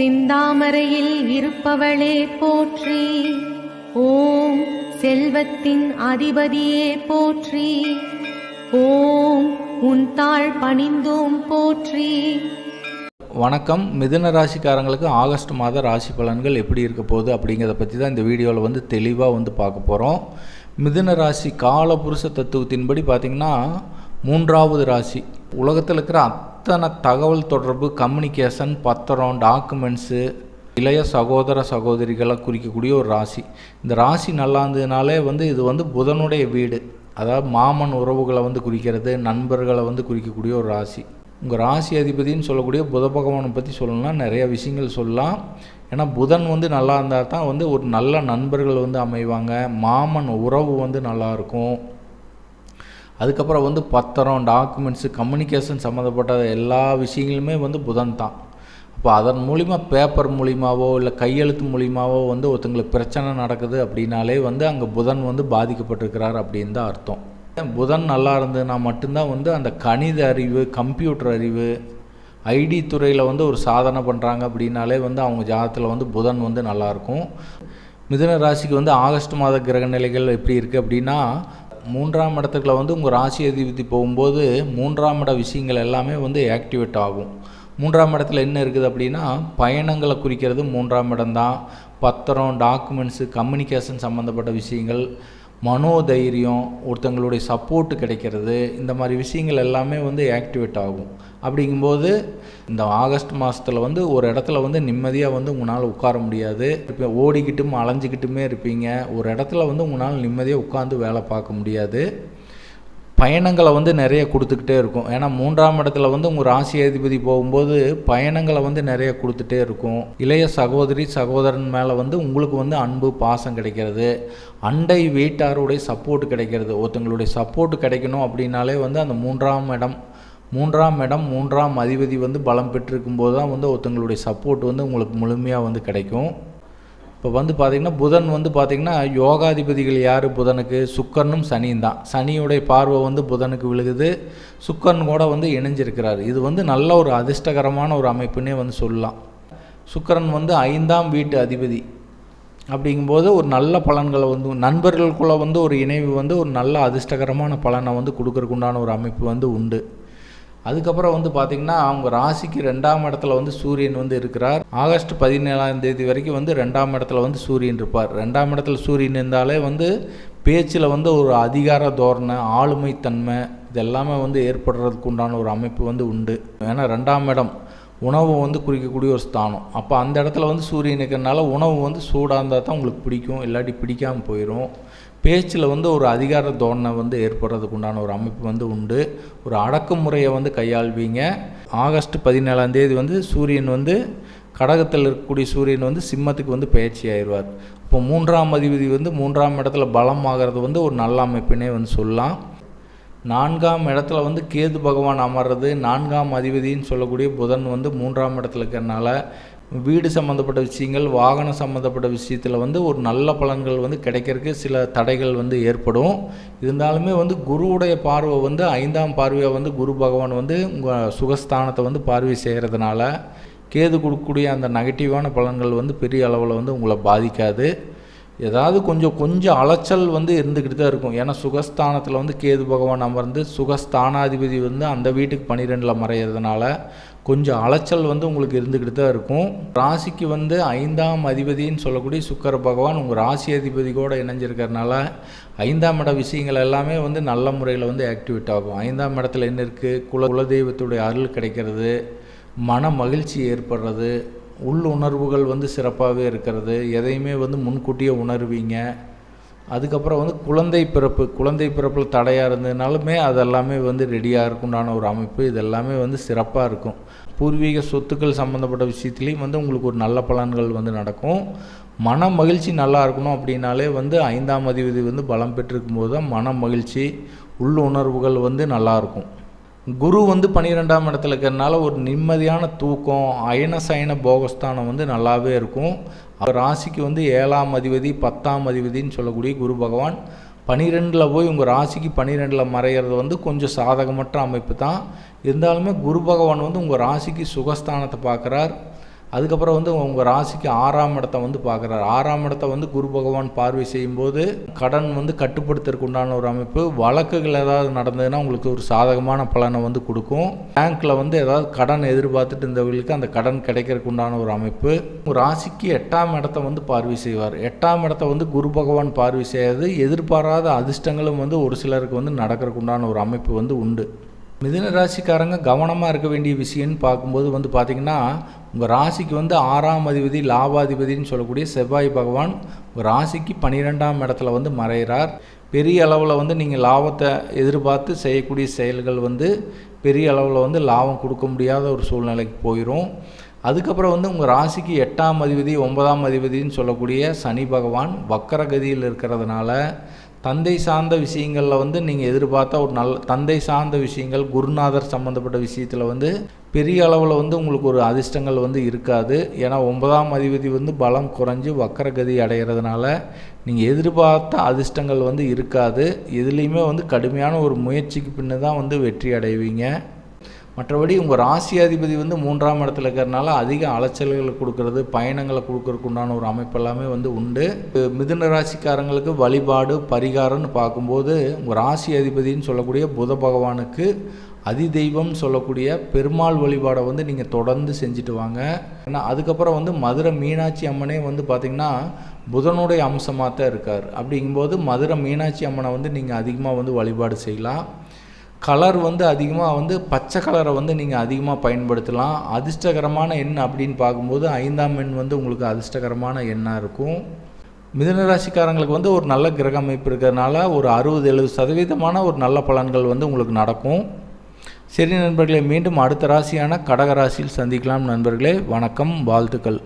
சிந்தாமரையில் இருப்பவளே போற்றி. ஓம் செல்வத்தின் அதிபதியே போற்றி. ஓம் உன் தாழ் பணிந்தோம் போற்றி. வணக்கம். மிதுன ராசிக்காரங்களுக்கு ஆகஸ்ட் மாத ராசி பலன்கள் எப்படி இருக்க போகுது அப்படிங்கிறத பற்றி தான் இந்த வீடியோவில் வந்து தெளிவாக வந்து பார்க்க போகிறோம் மிதுன ராசி காலபுருஷ தத்துவத்தின்படி பார்த்திங்கன்னா மூன்றாவது ராசி உலகத்தில் இருக்கிற அத்தனை தகவல் தொடர்பு கம்யூனிகேஷன் பத்திரம் டாக்குமெண்ட்ஸு இளைய சகோதர சகோதரிகளை குறிக்கக்கூடிய ஒரு ராசி. இந்த ராசி நல்லா இருந்ததுனாலே வந்து இது வந்து புதனுடைய வீடு. அதாவது மாமன் உறவுகளை வந்து குறிக்கிறது நண்பர்களை வந்து குறிக்கக்கூடிய ஒரு ராசி. உங்கள் ராசி அதிபதின்னு சொல்லக்கூடிய புத பகவானை பற்றி சொல்லணும்னா நிறைய விஷயங்கள் சொல்லலாம். ஏன்னா புதன் வந்து நல்லா இருந்தால் தான் வந்து ஒரு நல்ல நண்பர்கள் வந்து அமைவாங்க. மாமன் உறவு வந்து நல்லாயிருக்கும் அதுக்கப்புறம் வந்து பத்திரம் டாக்குமெண்ட்ஸு கம்யூனிகேஷன் சம்மந்தப்பட்ட எல்லா விஷயங்களுமே வந்து புதன் தான். அப்போ அதன் மூலிமா பேப்பர் மூலிமாவோ இல்லை கையெழுத்து மூலிமாவோ வந்து ஒருத்தங்களுக்கு பிரச்சனை நடக்குது அப்படின்னாலே வந்து அங்கே புதன் வந்து பாதிக்கப்பட்டிருக்கிறார் அப்படின்னு தான் அர்த்தம். புதன் நல்லா இருந்ததுன்னா மட்டும்தான் வந்து அந்த கணித அறிவு கம்ப்யூட்டர் அறிவு ஐடி துறையில் வந்து ஒரு சாதனை பண்ணுறாங்க அப்படின்னாலே வந்து அவங்க ஜாதகத்தில் வந்து புதன் வந்து நல்லாயிருக்கும் மிதுன ராசிக்கு வந்து ஆகஸ்ட் மாத கிரக நிலைகள் எப்படி இருக்குது அப்படின்னா மூன்றாம் இடத்துக்குள்ள வந்து உங்கள் ராசி அதிபதி போகும்போது மூன்றாம் இட விஷயங்கள் எல்லாமே வந்து ஆக்டிவேட் ஆகும். மூன்றாம் இடத்துல என்ன இருக்குது அப்படின்னா பயணங்களை குறிக்கிறது மூன்றாம் இடம்தான் பத்திரம் டாக்குமெண்ட்ஸு கம்யூனிகேஷன் சம்மந்தப்பட்ட விஷயங்கள் மனோதைரியம் ஒருத்தங்களுடைய சப்போர்ட் கிடைக்கிறது இந்த மாதிரி விஷயங்கள் எல்லாமே வந்து ஆக்டிவேட் ஆகும். அப்படிங்கும்போது இந்த ஆகஸ்ட் மாதத்தில் வந்து ஒரு இடத்துல வந்து நிம்மதியாக வந்து உங்களால் உட்கார முடியாது. இப்போ ஓடிக்கிட்டும் அலைஞ்சிக்கிட்டுமே இருப்பீங்க. ஒரு இடத்துல வந்து உங்களால் நிம்மதியாக உட்காந்து வேலை பார்க்க முடியாது. பயணங்களை வந்து நிறைய கொடுத்துக்கிட்டே இருக்கும். ஏன்னா மூன்றாம் இடத்துல வந்து உங்கள் ராசி அதிபதி போகும்போது பயணங்களை வந்து நிறைய கொடுத்துட்டே இருக்கும். இளைய சகோதரி சகோதரன் மேலே வந்து உங்களுக்கு வந்து அன்பு பாசம் கிடைக்கிறது. அண்டை வீட்டாருடைய சப்போர்ட் கிடைக்கிறது. ஒருத்தங்களுடைய சப்போர்ட் கிடைக்கணும் அப்படின்னாலே வந்து அந்த மூன்றாம் இடம் மூன்றாம் இடம் மூன்றாம் அதிபதி வந்து பலம் பெற்றிருக்கும் போது தான் வந்து ஒருத்தங்களுடைய சப்போர்ட் வந்து உங்களுக்கு முழுமையாக வந்து கிடைக்கும். இப்போ வந்து பார்த்திங்கன்னா புதன் வந்து பார்த்திங்கன்னா யோகாதிபதிகள் யார்? புதனுக்கு சுக்கரனும் சனியும் தான். சனியுடைய பார்வை வந்து புதனுக்கு விழுகுது. சுக்கரன் கூட வந்து இணைஞ்சிருக்கிறார். இது வந்து நல்ல ஒரு அதிர்ஷ்டகரமான ஒரு அமைப்புன்னே வந்து சொல்லலாம். சுக்கரன் வந்து ஐந்தாம் வீட்டு அதிபதி. அப்படிங்கும்போது ஒரு நல்ல பலன்களை வந்து நண்பர்களுக்குள்ளே வந்து ஒரு இணைவு வந்து ஒரு நல்ல அதிர்ஷ்டகரமான பலனை வந்து கொடுக்கறக்குண்டான ஒரு அமைப்பு வந்து உண்டு. அதுக்கப்புறம் வந்து பார்த்திங்கன்னா அவங்க ராசிக்கு ரெண்டாம் இடத்துல வந்து சூரியன் வந்து இருக்கிறார். ஆகஸ்ட் பதினேழாம் தேதி வரைக்கும் வந்து ரெண்டாம் இடத்துல வந்து சூரியன் இருப்பார். ரெண்டாம் இடத்துல சூரியன் இருந்தாலே வந்து பேச்சில் வந்து ஒரு அதிகார தோரணை ஆளுமைத்தன்மை இதெல்லாமே வந்து ஏற்படுறதுக்கு உண்டான ஒரு அமைப்பு வந்து உண்டு. ஏன்னா ரெண்டாம் இடம் உணவு வந்து குறிக்கக்கூடிய ஒரு ஸ்தானம். அப்போ அந்த இடத்துல வந்து சூரியன் இருக்கிறனால உணவு வந்து சூடாக இருந்தால் தான் உங்களுக்கு பிடிக்கும். இல்லாட்டி பிடிக்காமல் போயிடும் பேச்சில் வந்து ஒரு அதிகார தோரணை வந்து ஏற்படுறதுக்கு உண்டான ஒரு அமைப்பு வந்து உண்டு. ஒரு அடக்குமுறையை வந்து கையாள்வீங்க. ஆகஸ்ட் பதினேழாம் தேதி வந்து சூரியன் வந்து கடகத்தில் இருக்கக்கூடிய சூரியன் வந்து சிம்மத்துக்கு வந்து பயிற்சி ஆயிடுவார். இப்போ மூன்றாம் அதிபதி வந்து மூன்றாம் இடத்துல பலம் ஆகிறது வந்து ஒரு நல்ல அமைப்பினே வந்து சொல்லலாம். நான்காம் இடத்துல வந்து கேது பகவான் அமர்றது நான்காம் அதிபதின்னு சொல்லக்கூடிய புதன் வந்து மூன்றாம் இடத்துல இருக்கிறனால வீடு சம்மந்தப்பட்ட விஷயங்கள் வாகனம் சம்மந்தப்பட்ட விஷயத்தில் வந்து ஒரு நல்ல பலன்கள் வந்து கிடைக்கிறதுக்கு சில தடைகள் வந்து ஏற்படும். இருந்தாலுமே வந்து குருவுடைய பார்வை வந்து ஐந்தாம் பார்வையாக வந்து குரு பகவான் வந்து உங்கள் சுகஸ்தானத்தை வந்து பார்வை செய்கிறதுனால கேது கொடுக்கக்கூடிய அந்த நெகட்டிவான பலன்கள் வந்து பெரிய அளவில் வந்து உங்களை பாதிக்காது. ஏதாவது கொஞ்சம் கொஞ்சம் அலைச்சல் வந்து இருந்துக்கிட்டு தான் இருக்கும். ஏன்னா சுகஸ்தானத்தில் வந்து கேது பகவான் அமர்ந்து சுகஸ்தானாதிபதி வந்து அந்த வீட்டுக்கு பன்னிரெண்டில் மறையிறதுனால கொஞ்சம் அலைச்சல் வந்து உங்களுக்கு இருந்துக்கிட்டு தான் இருக்கும். ராசிக்கு வந்து ஐந்தாம் அதிபதின்னு சொல்லக்கூடிய சுக்கர பகவான் உங்கள் ராசி அதிபதி கூட இணைஞ்சிருக்கிறதுனால ஐந்தாம் இட விஷயங்கள் எல்லாமே வந்து நல்ல முறையில் வந்து ஆக்டிவேட் ஆகும். ஐந்தாம் இடத்துல என்ன இருக்குது குல குலதெய்வத்துடைய அருள் கிடைக்கிறது மன மகிழ்ச்சி ஏற்படுறது உள் உணர்வுகள் வந்து சிறப்பாகவே இருக்கிறது. எதையுமே வந்து முன்கூட்டியே உணர்வீங்க. அதுக்கப்புறம் வந்து குழந்தை பிறப்பு குழந்தை பிறப்பில் தடையாக இருந்ததுனாலுமே அதெல்லாமே வந்து ரெடியாக இருக்குண்டான ஒரு அமைப்பு. இதெல்லாமே வந்து சிறப்பாக இருக்கும். பூர்வீக சொத்துக்கள் சம்மந்தப்பட்ட விஷயத்துலேயும் வந்து உங்களுக்கு ஒரு நல்ல பலன்கள் வந்து நடக்கும். மன மகிழ்ச்சி நல்லா இருக்கணும் அப்படின்னாலே வந்து ஐந்தாம் அதிபதி வந்து பலம் பெற்றிருக்கும் போது தான் மன மகிழ்ச்சி உள்ளுணர்வுகள் வந்து நல்லாயிருக்கும் குரு வந்து பன்னிரெண்டாம் இடத்துல இருக்கிறதுனால ஒரு நிம்மதியான தூக்கம் அயன சயன போகஸ்தானம் வந்து நல்லாவே இருக்கும். ராசிக்கு வந்து ஏழாம் அதிபதி பத்தாம் அதிபதின்னு சொல்லக்கூடிய குரு பகவான். பனிரெண்டில் போய் உங்கள் ராசிக்கு பன்னிரெண்டில் மறையிறது வந்து கொஞ்சம் சாதகமற்ற அமைப்பு தான். இருந்தாலுமே குரு பகவான் வந்து உங்கள் ராசிக்கு சுகஸ்தானத்தை பார்க்குறார். அதுக்கப்புறம் வந்து உங்கள் ராசிக்கு ஆறாம் இடத்த வந்து பார்க்குறாரு. ஆறாம் இடத்த வந்து குரு பகவான் பார்வை செய்யும்போது கடன் வந்து கட்டுப்படுத்துறதுக்கு உண்டான ஒரு அமைப்பு. வழக்குகள் ஏதாவது நடந்ததுன்னா உங்களுக்கு ஒரு சாதகமான பலனை வந்து கொடுக்கும். பேங்க்கில் வந்து ஏதாவது கடன் எதிர்பார்த்துட்டு இருந்தவர்களுக்கு அந்த கடன் கிடைக்கிறதுக்கு உண்டான ஒரு அமைப்பு. உங்கள் ராசிக்கு எட்டாம் இடத்த வந்து பார்வை செய்வார். எட்டாம் இடத்த வந்து குரு பகவான் பார்வை செய்யாது. எதிர்பாராத அதிர்ஷ்டங்களும் வந்து ஒரு சிலருக்கு வந்து நடக்கிறதுக்கு உண்டான ஒரு அமைப்பு வந்து உண்டு. மிதுன ராசிக்காரங்க கவனமாக இருக்க வேண்டிய விஷயம்னு பார்க்கும்போது வந்து பார்த்திங்கன்னா உங்கள் ராசிக்கு வந்து ஆறாம் அதிபதி லாபாதிபதினு சொல்லக்கூடிய செவ்வாய் பகவான் உங்கள் ராசிக்கு பன்னிரெண்டாம் இடத்துல வந்து மறைகிறார் பெரிய அளவில் வந்து நீங்கள் லாபத்தை எதிர்பார்த்து செய்யக்கூடிய செயல்கள் வந்து பெரிய அளவில் வந்து லாபம் கொடுக்க முடியாத ஒரு சூழ்நிலைக்கு போயிடும் அதுக்கப்புறம் வந்து உங்கள் ராசிக்கு எட்டாம் அதிபதி ஒன்பதாம் அதிபதினு சொல்லக்கூடிய சனி பகவான் வக்கரகதியில் இருக்கிறதுனால தந்தை சார்ந்த விஷயங்களில் வந்து நீங்கள் எதிர்பார்த்தா ஒரு நல்ல தந்தை சார்ந்த விஷயங்கள் குருநாதர் சம்மந்தப்பட்ட விஷயத்தில் வந்து பெரிய அளவில் வந்து உங்களுக்கு ஒரு அதிர்ஷ்டங்கள் வந்து இருக்காது. ஏன்னா ஒன்பதாம் அதிபதி வந்து பலம் குறைஞ்சி வக்கரகதி அடைகிறதுனால நீங்கள் எதிர்பார்த்த அதிர்ஷ்டங்கள் வந்து இருக்காது. எதுலேயுமே வந்து கடுமையான ஒரு முயற்சிக்கு பின்னு தான் வந்து வெற்றி அடைவீங்க. மற்றபடி உங்கள் ராசியாதிபதி வந்து மூன்றாம் இடத்துல இருக்கிறனால அதிக அலைச்சல்களை கொடுக்கறது பயணங்களை கொடுக்கறதுக்கு உண்டான ஒரு அமைப்பு எல்லாமே வந்து உண்டு. மிதுன ராசிக்காரங்களுக்கு வழிபாடு பரிகாரம்னு பார்க்கும்போது உங்கள் ராசி அதிபதினு சொல்லக்கூடிய புத பகவானுக்கு அதிதெய்வம் சொல்லக்கூடிய பெருமாள் வழிபாடை வந்து நீங்கள் தொடர்ந்து செஞ்சுட்டு வாங்க. ஏன்னா அதுக்கப்புறம் வந்து மதுரை மீனாட்சி அம்மனே வந்து பார்த்திங்கன்னா புதனுடைய அம்சமாக தான் இருக்கார். அப்படிங்கும்போது மதுரை மீனாட்சி அம்மனை வந்து நீங்கள் அதிகமாக வந்து வழிபாடு செய்யலாம். கலர் வந்து அதிகமாக வந்து பச்சை கலரை வந்து நீங்கள் அதிகமாக பயன்படுத்தலாம். அதிர்ஷ்டகரமான எண் அப்படின்னு பார்க்கும்போது ஐந்தாம் எண் வந்து உங்களுக்கு அதிர்ஷ்டகரமான எண்ணாக இருக்கும். மிதன ராசிக்காரங்களுக்கு வந்து ஒரு நல்ல கிரக அமைப்பு இருக்கிறதுனால ஒரு அறுபது எழுபது சதவீதமான ஒரு நல்ல பலன்கள் வந்து உங்களுக்கு நடக்கும். சரி நண்பர்களே மீண்டும் அடுத்த ராசியான கடக ராசியில் சந்திக்கலாம் நண்பர்களே. வணக்கம் வாழ்த்துக்கள்.